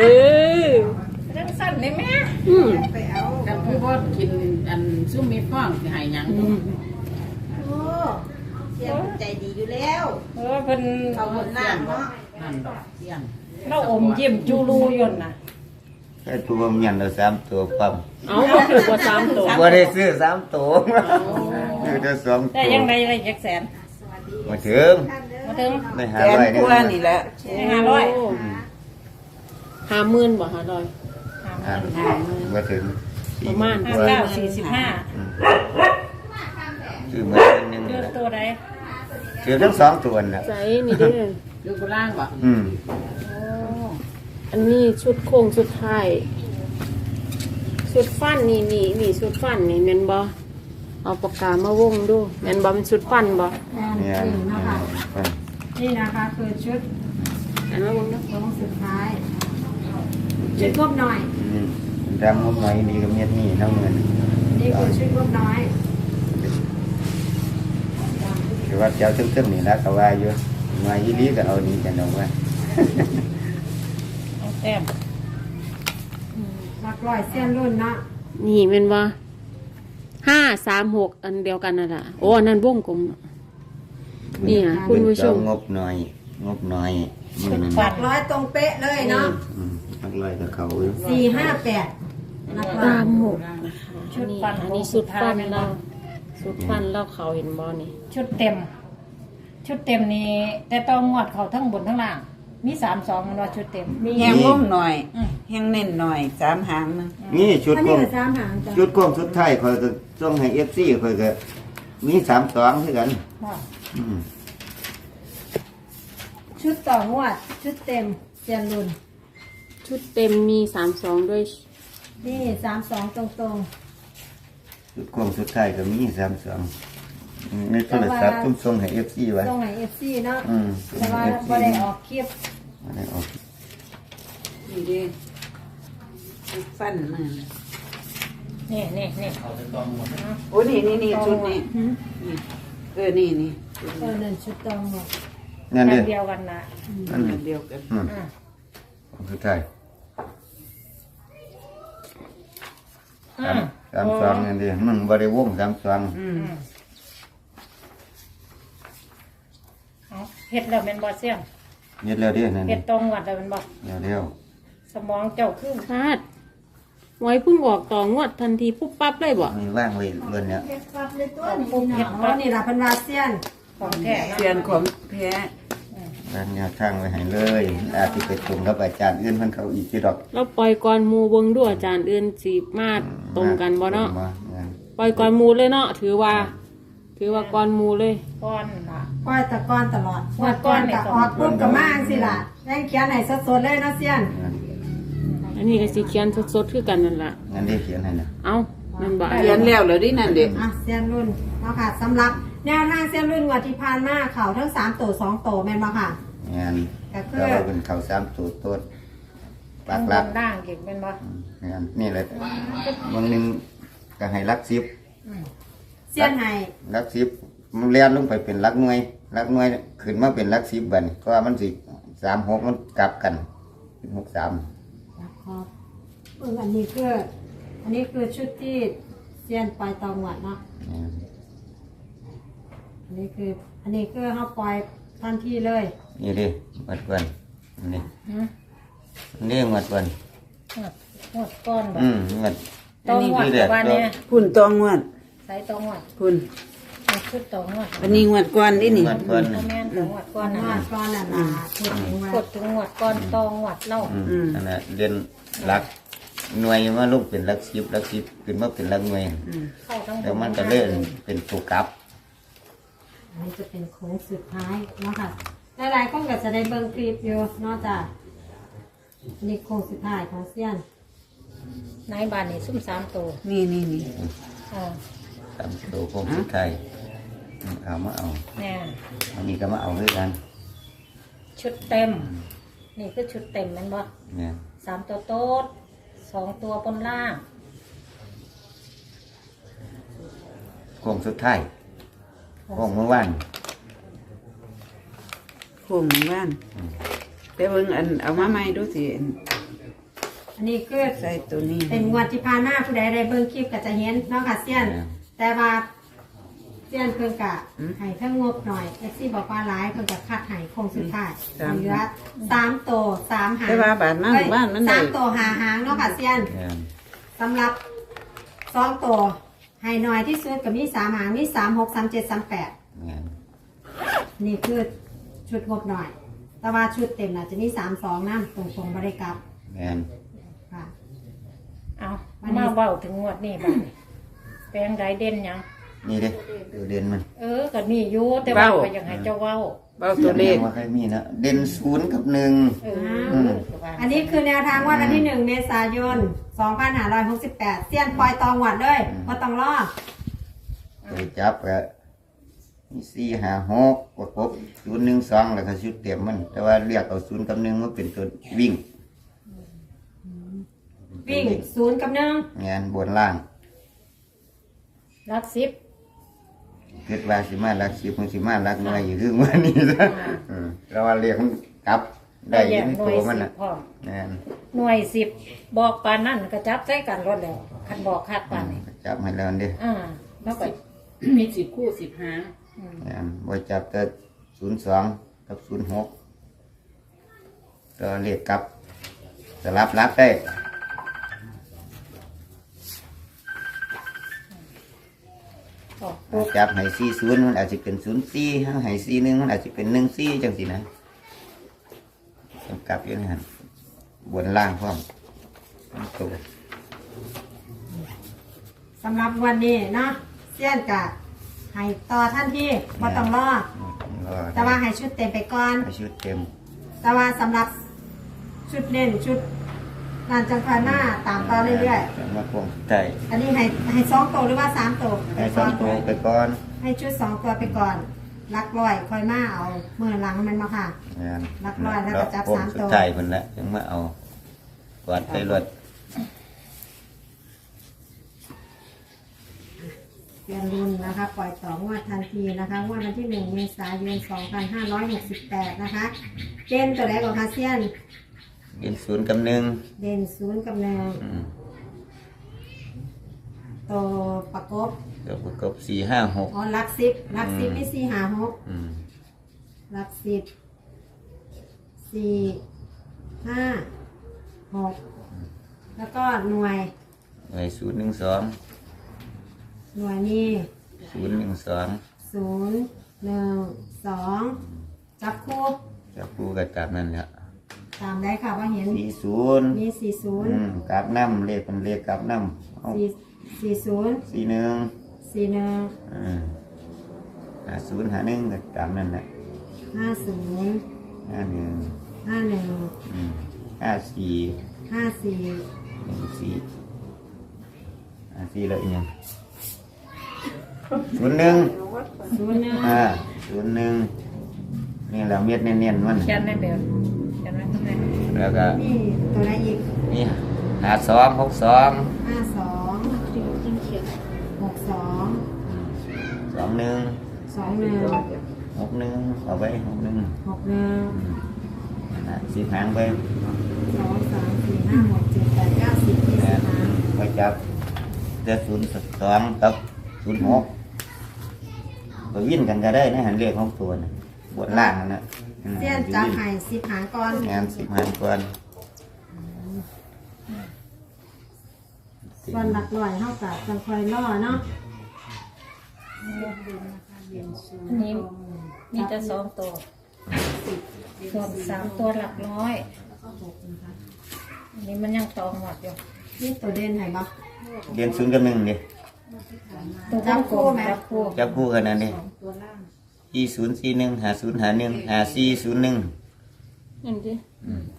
เออเรื่องสั้นเลยแม่อืมไปเอากันคือว่ากินอันซุ่มมีฟ้องสิใหายหยังอืมโอ้เสียงใจดีอยู่แล้วเออเพิ่นเอาหมดน้ำเนาะนั่นดอกเสียงเราอมยิ้มจูรูอยนนะไอ้ตัวเมียนเราสามตัวปั๊มเอาก็ถือกว่าสามตัวว่าได้ซื้อสามตัวซื้อได้สองตัแต่วยังไงอะไรจักแสนมาถึงมาถึงได้หาแสนไว้กว่านี่แหละได้ห้าร้อย ห้าหมื่นบ่ห้าร้อยอ่ามาถึงประมาณ ห้าเก้าสี่สิบห้าซื้อมาเป็นหนึ่งเลือกตัวใดซื้อทั้งสองตัวน่ะใจนี่เด้ออยู่กุล่างบ่อืมอันนี้ชุดโค้งสุดท้ายชุดฟันนี่นี่นี่ชุดฟันนี่แม่นบ่เอาปากกามาวงดูแม่นบ่เป็นชุดฟันบ่เนี่ยนี่นะคะคือชุดอันมาวงดูโค้งสุดท้าย ชุดงบหน่อยอืมดำงบหน่อยนี่ก็เมียดนี่น้ำเงินนี่คือชุดงบน้อยคือว่าเจ้าตึ้งๆนี่นะก็ว่าอยู่มาอีลีก็เอานี่กันเอาไว้เอาแต้มหลักร้อยเส้นรุ่นเนาะนี่แม่นบ่ห้าสามหกอันเดียวกันนั่นล่ะโอ้อันนั้นวงกลมนี่อะคุณผู้ชมงบหน่อย งบหน่อยอืมหลักร้อยตรงเป๊ะเลยเนาะอืม นักลอยกับเขาอยู่สี่ห้าแปดหลักร้อตายมหกชุดนี่ฟันอันของนี้สุสุดดท้าฟัยนแม่นบ่เราสุดฟันเราเขาเห็นบ่นี่ชุดเต็ม ชุดเต็มนี่แต่ต้องงวดเขาทั้งบนทั้งล่าง มีสามสองมันว่าชุดเต็ม แห้งงมหน่อยอืม แห้งเน้นหน่อยสามหางหนึงนี่ชุดอันกนี้ลมก็สามหางจ้ะชุดกลมสุดท้ายคอยก็ต้องให้เอฟซีคอยก็มีสามสองคือกันว่าอืมชุดต่องวด ชุดเต็มเซียนรุ่น ชุดเต็มมีสามสองด้วยนี่สามสองตรงชุดกลมสุดท้ายก็มีสามสองในโทรศัพท์ตุ้มส่งให้เอฟซีไว้ๆตรงไหนเอฟซีเนาะอืมแต่ว่าบ่ได้ออกคลิปอันนี้ออกนี่เด้ฟันมานี่นี่นี่โอ้นี่นี่นี่ชุดนี้นี่เออนี่นี่เออนั่นชุดตองหมดนั่นแบดิบเดียวกันนะนั่นดิเดียวกัน อืมอะ สุดท้าย อะสามสองนั่นดิมันบริวงสามสองอืมเอาเฮ็ดแล้วแม่นบ่เสี่ยงเย็ดแล้วเดินั่นเฮ็ดตรงวัดแล้วแม่นบ่เดี๋ยวเดี๋ยวสมองเจ้าคือคาดไว้เพิ่งออกต่องวดทันทีปุ๊บปั๊บเลยบ่มีว่างไว้เบนเนี้ยเฮ็ดปั๊บเลยตัวนี้เนาะอ๋อนี่ล่ะเพันวาเซียนของแท้นะเสียนของแท้ ร้านแนวทางไว้ให้เลย อาทิไปตรงกับอาจารย์อื่นเพิ่นเขาอีกที่ดอกเราปล่อยก่อนหมูเบิ่งดูอาจารย์อื่นสิมาตรงกันบ่เนาะตรงบ่งั้นปล่อยก่อนหมูเลยเนาะถือว่า ถือว่าก่อนหมูเลย ก้อนล่ะ ก้อยตะก้อนตลอดงวดก้อนก็ออกปุ๊บก็มาจังซี่ล่ะแรงเขียนให้สดๆเลยเนาะเซียนงั้นอันนี้ก็สิเขียนสดๆคือกันนั่นล่ะ งั้นได้เขียนให้นะ เอ้านั่นบ่เขียนแล้วเหรอดินั่นเด็ก อะเซียนรุ่นเนาะค่ะสำหรับ แนวทางเซียนรุ่นงวดที่ผ่านมาเข่าทั้งสามตัวสองตัวแม่นบ่ค่ะงั้นก็คือแต่ว่าเป็นเขาสามตัวต้นปาทั้กงบลักนล่างเก็บแม่นบ่งั้นนี่แหละบางนึงก็ให้รักสิบเซียนให้รักสิบมันเลียนลงไปเป็นรักหน่วยรักหน่วยขึ้นมาเป็นรักสิบบัดนเพราะว่ามันสิสามหกมันกลับกันเป็นหกสามครับเอออันนี้คือ อันนี้คือชุดที่เซียนปล่อยตองหวดเนาะงั้น อันนี้คือ อันนี้คือเขาปล่อยทันทีเลยนี่ดิหมดวันนี่หืมนี่หมดวันงวดงวดก้อนบ่อืมหมดต้องงวดกับว่าเนี่ยพุ่นตองงวดใส่ต้องงวดพุ่นเอาชุดต้องงวดอันนี้งวดก่อนดินี่หมดวันบ่แม่นต้องงวดก้อนนะว่าก้อนน่ะนะพูดถึงว่ากดถึงงวดก้อนต้องงวดเล่าอืมนั่นแหละเรียนรักหน่วยมาลูกเป็นรักสิบรักสิบขึ้นมาเป็นรักหน่วยเข้าทั้งบแล้วมันก็เลื่อนเป็นตัวกลับ อันนี้จะเป็นโค้งสุดท้ายเนาะค่ะหลายๆคนก็จะได้เบิ่งคลิปอยู่เนอกจากอันนี้โค้งสุดท้ายของเซียนนายบ้านนี่ซุ่มสามตัวนี่นี่นี่อ่าตามตัวพวกสุดท้ายอืมเอามาเอาแน่อันนี้ก็มาเอาด้วยกัน ชุดเต็ม นี่คือชุดเต็มแมันบ่เนี่ยสามตัวโต๊ดสองตัวบนล่าง โค้งสุดท้าย โค้งเมื่อวานโค้งบ้านไปเบิ่งอันเอามาใหม่ดูสิอันนี้คือใส่ตัวนี้เป็นงวดที่ผ่านมาผู้ใดได้เบิ่งคลิปก็จะเห็นเนาะค่ะเซียน แต่ว่าเซียนเพิ่งกะให้เพิ่งงบหน่อยเอซี่บอกว่าหลายเพิ่งกะคัดให้คงสุดท้ายเหลือสามโตวสามหางแต่ว่าบาดมาหมู่บ้านมันสาได้มโตวหาหางเนาะค่ะเซียนแม่นสำหรับสองตัว ให้หน่อยที่สุดกับมีสามหางมีสามหกสามเจ็ดสามแปดแม่นนี่คือชุดงบหน่อย แต่ว่าชุดเต็มน่ะจะมีสามสองนั่ตรงตรงๆบริกลับแม่นค่ะ เอาวันนี้ มาเว้าถึงงวดนี้บ้างแปลงใดเด่นหยัง นี่เด้ตัวเด่นมัน เออก็นี่อยู่แต่ว่าก็ยังให้เจ้าเว้า เบ้าตัวเลขว่าใครมีนะเด่นศูนย์กับหนึ่งเอออืมอันนี้คือแนวทางว่าวันที่หนึ่งเมษายนสองพันห้าร้อยหกสิบแปดเสี้ยนปล่อยตองหวัดเลยว่าต้องรอไปจับก็มีสี่ห้าหกกดครบศูนย์หนึ่งสองแล้วก็ชุดเต็มมัน แต่ว่าเรียกเอาศูนย์กับหนึ่งมาเป็นตัววิ่ง วิ่งศูนย์กับหนึ่งงานบนล่างรักสิบ คิดว่าสิมาลักสิบมันสิมาลักน้อยอยู่คือวันนี้ซะอืมแล้วว่าเรียกมันกลับได้อยินหน่ตัววยมันสิน่ะบพร้อมงานหน่วยสิบบอกปานนั่นก็จับใส่กันรถแล้วคันบอกคัดปานนี่จับให้แล้วเด้อ่าแล้วก็มีสิบคู่สิบหางงานบ่จับแต่ศูนย์สองกับศูนย์หกก็เรียกกลับสลับรับได้ ออกปุ๊บ จับให้สี่ศูนย์มันอาจจะเป็นศูนย์สี่ให้สี่หนึ่งมันอาจจะเป็นหนึ่งสี่จังสินะกำกับอยู่นะฮะบนล่างพร้อมตัวสำหรับวันนี้เนาะเสี้ยนกะให้ต่อท่านที่ว่าต้องรอรอแต่ว่าให้ชุดเต็มไปก่อนให้ชุดเต็ม แต่ว่าสำหรับชุดเน้นชุด นานจังคอยหน้าตามต่อเรื่อยจังมาพวงใช่ๆ อันนี้ให้ให้สองตัวหรือว่าสามตัวให้สองตัวไปก่อนให้ชุดสองตัวไปก่อนลักลอยคอยมาเอาเมื่อหลังมันมาค่ะงานรักร้อยแล้วก็จับสามตัวสุดท้ายมันละยังมาเอากวาดไปรวดเรียนรุนนะคะ ปล่อยต่องวดทันทีนะคะงวดวันที่หนึ่งเมษายน2568นะคะเกณฑ์ตัวไหนของคาเซียน เป็นศูนย์กับหนึ่งเด่นศูนย์กับหนึ่งอืมตัวประกบเดี๋ยวประกบสี่ห้าหกอ๋อลักสิบลักสิบมีสี่หาหกอืมลักสิบสี่ห้าหกแล้วก็หน่วยไว้ศูนย์หนึ่งสองหน่วยนี้ศูนย์หนึ่งสองศูนย์หนึ่งสองจับคู่จะปูกับกลับนั่นแหละ ตามได้ค่ะว่าเห็นสี่ศูนย์มีสี่ศูนย์อืมกลับน้ำเลขเป็นเลขกลับน้ำเอาสี่สี่ศูนย์สี่หนึ่งสี่หนึ่งอืมหาศูนย์หาหนึ่งก็กลับนั่นแหละห้าศูนย์ห้าหนึ่งห้าหนึ่งอืมห้าสี่ห้าสี่หนึ่งสี่ห้าสี่แล้วอีกยังศูนย์หนึ่งศูนย์หนึ่งอ่าศูนย์หนึ่งนี่แหละเม็ดเนียนๆมันเขียนในแบบเขียนไว้ข้างใน แล้วก็นี่ตัวไหนอีกนี่หาสองหกสองห้าสองหกสองสองหนึ่งสองหนึ่งหกหนึ่งเอาไปหกหนึ่งหกหนึ่งอะสิบหางไปสองสามสี่ห้าหกเจ็ดแปดเก้าสิบยี่แม่สิบห้าไปจับเดือศูนย์สองกับศูนย์หกไปวิ่นกันก็ได้นะหันเรียกของตัวนะบวชล่างนั่นนะ อืมเสี้ยนจับไห่สิบหางก่อนงานสิบหางก่อนส่วนหลักลอยเท่ากับจังคอยล่อเนาะอันนี้มีแต่สองตัวส่วนสามตัวหลักร้อย อันนี้มันยังตองหมดอยู่นี่ตัวเด่นไหนบ้างเรียนศูนย์กับหนึ่งดิตัวจับคู่ไหมจับคู่จับคู่กันนั่นดิ สี่ศูนย์สี่หนึ่งหาศูนย์หาหนึ่งหาสี่ศูนย์หนึ่งนั่นดิ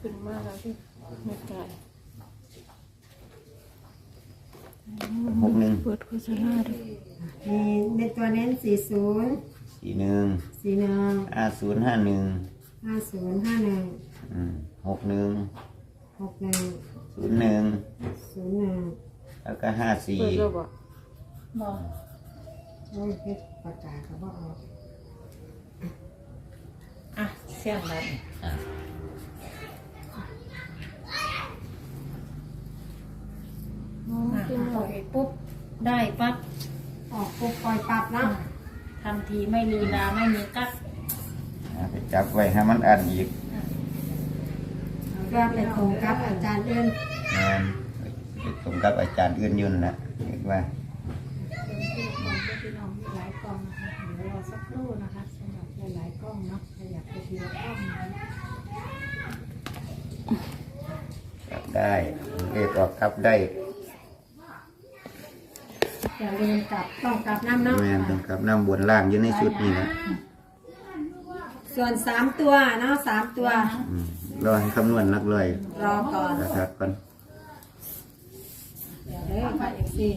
ขึ้นมาแล้วดิไม่ไกลหกหนึ่งเปิดโฆษณาดิมีในตัวเน้นสี่ศูนย์สี่หนึ่งสี่หนึ่งห้าศูนย์ห้าหนึ่งห้าศูนย์ห้าหนึ่งอืมหกหนึ่งหกหนึ่งศูนย์หนึ่งศูนย์หนึ่งแล้วก็ห้าสี่เปิดแล้วบ่บอกโอ้ยเพชรปากกาเขาบอก สียงนั้นปล่อยปุ๊บได้ปั๊บออกปุ๊บปล่อยปับนะทำทีไม่ลีลาไม่มีกั๊กไปจับไว้ให้มันอันอีกก็ไปโงกั๊บอาจารย์เดิน แม่นไปตรงกั๊บอาจารย์อื่นยุ่นน่ะเรียกว่ ไปทีละกล้องนะคะจับได้เรียกออกครับได้อย่าลืมกลับต้องกลับน้ำเนาะแม่นต้องครับน้ำบนล่างอยู่ในชุดนี้นะส่วนสามตัวเนาะสามตัว อืมรอให้คำนวณนักเลยรอก่อนนะครับก่อน เดี๋ยวเด้อค่ะเอฟซี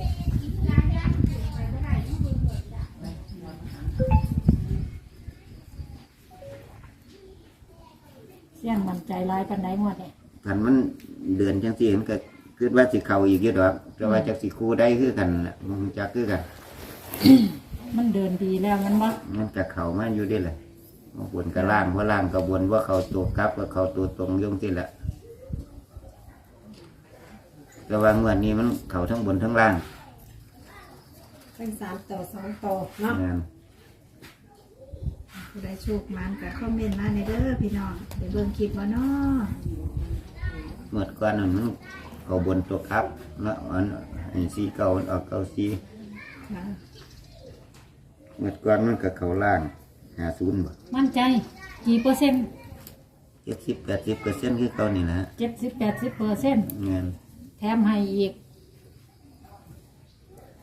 สี่ยงมันใจร้ายปันไดงวดเนี่ยคันมันเดือนจังสี่เห็นก็คือว่าสิเข่าอีกเยอะดอกแต่ว่าจากสิคู่ได้คือกันน่ะมันจะคือกัน มันเดินดีแล้วมันบ่มันจะเข่ามาอยู่ได้เลยบนกับล่างเพราะล่างกับบนว่าเขาตัวกลับกับเขาตัวตรงอยุ่จังที่แหละแต่ว่างวดนี้มันเข่าทั้งบนทั้งล่างเป็นสามตัวสองตัวเนาะ งาน ผู้ใดโชคมันกับคอมเมนต์มาในเด้อพี่น้องเดี๋ยวเบิ่งคลิปว่าเนาะเมื่อก่อนนั้นมันเขาบนตัวครับแล้วอันไอ้สีเก่ามันออกเก่าสีค่ะเมื่อก่อนมันกับเขาล่างหาศูนย์บ่มั่นใจ กี่เปอร์เซ็นต์เจ็ดสิบแปดสิบเปอร์เซ็นต์คือเขานี่นะเจ็ดสิบแปดสิบเปอร์เซ็นต์งานแถมให้อีก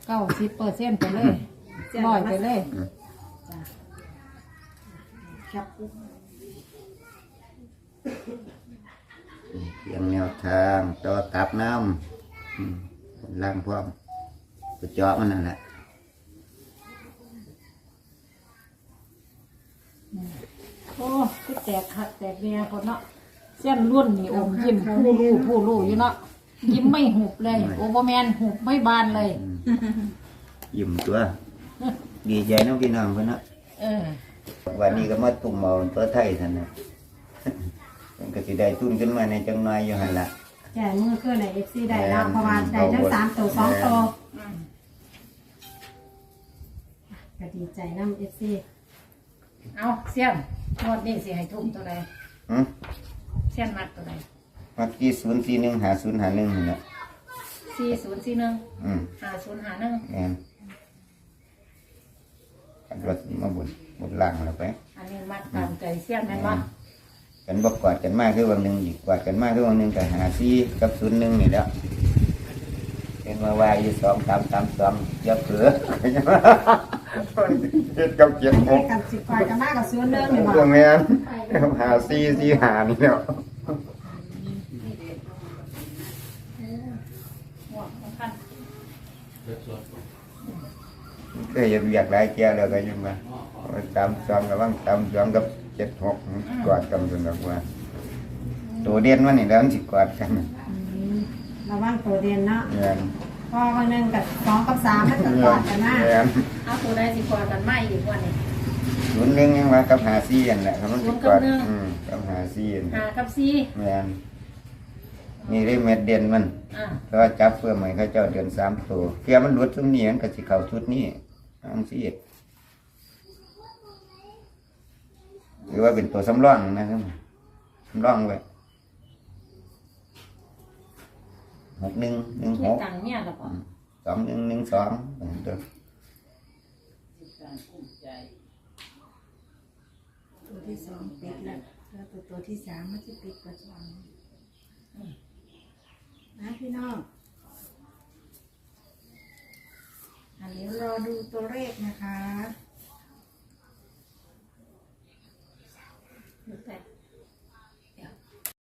เก้าสิบเปอร์เซ็นต์ไปเลยร้อยไปเลย ครับเพียงแนวทางต่อตับน้ำอืมล่างพร้อมกระเจาะมันนั่นแหละโอ้คือแตกหักแตกเนี่ยคนเนาะเส้นรุ่นนี่อมยิ้มผู้รู้ผู้รู้อยู่เนาะยิ้มไม่หุบเลย โอเบอร์แมนหุบไม่บานเลย ยิ้มตัว ดีใจน้องพี่น้องเพื่อนเนาะเออ วันนี้ก็มาตุ่มเอาตัวไทยท่านนะมันก็สิได้ทุนขึ้นมาในจังน้อยอยู่หันละแก่มือขึ้นในเอฟซีได้แล้วเพราะว่าได้ทั้งสามตัวสองตัวก็ดีใจน้ำเอฟซีเอาเสี้ยนงวดนี้สิให้ทุ่มตัวใดอืมเสี้ยนมัดตัวใดมาที่ศูนย์สี่หนึ่งหาศูนย์หาหนึ่งนี่แหละสี่ศูนย์สี่หนึ่งอืมห้าศูนย์ห้าหนึ่งแอนกันรถมาบน บนล่างแล้วไปอันนี้มัดตามใจเสี้ยนแม่นบ่กันบอกกอดกันมากคือวันหนึ่งอีกกอดกันมากคือวันหนึ่งแต่หาซีกับศูนย์หนึ่งนี่แหล้วเป็นมาวายอยู่สองสามสามสองเยอะเผือเจ็ดกับเจ็ดหให้กกันสิกอยกันมากกับศูนย์เดิมหรือเปตัวล่าแมนหาซีซีหานี่แล้วหัวของท่านเคยเห็นอยากหลายแก่แล้วก็ยังมา สามสองกับว่างสามสองกับเจ็ดหกกอดกันจนแบบว่า ตัวเด่นมันนี่แล้วมันสิกอดกันระวังตัวเด่นเนาะเงี้ยพอวันหนึ่งกับสองกับสามมันก็กอดกันมากเงี้ยเอาตัวใดสิกว่ากันไม่อีกวันนี้ศูนย์หนึ่งยังว่ากับหาซีอันแหละครับมันสิกอดศูนย์กับหนึ่งอืมกับหาซีอันหากับสี่แม่นนี่ได้เม็ดเด่นมันอ่าเพราะว่าจับเพื่อใหม่เขาเจ้าเดือนสามตัวเพียมันหลุดตรงนี้มันก็สิเข้าชุดนี้อันสิ หรือว่าเป็นตัวสำรองนะครับสำรองไว้หกหนึ่งหนึ่งเที่หยกตังค์เนี่ยหรอเปล่าสองหนึ่งหนึ่งสองเด้อตัวที่สองปิดแล้วแล้วตัวตัวที่สามมันจะปิดกระจองนะพี่น้องอันนี้รอดูตัวเลขนะคะ ดูแต่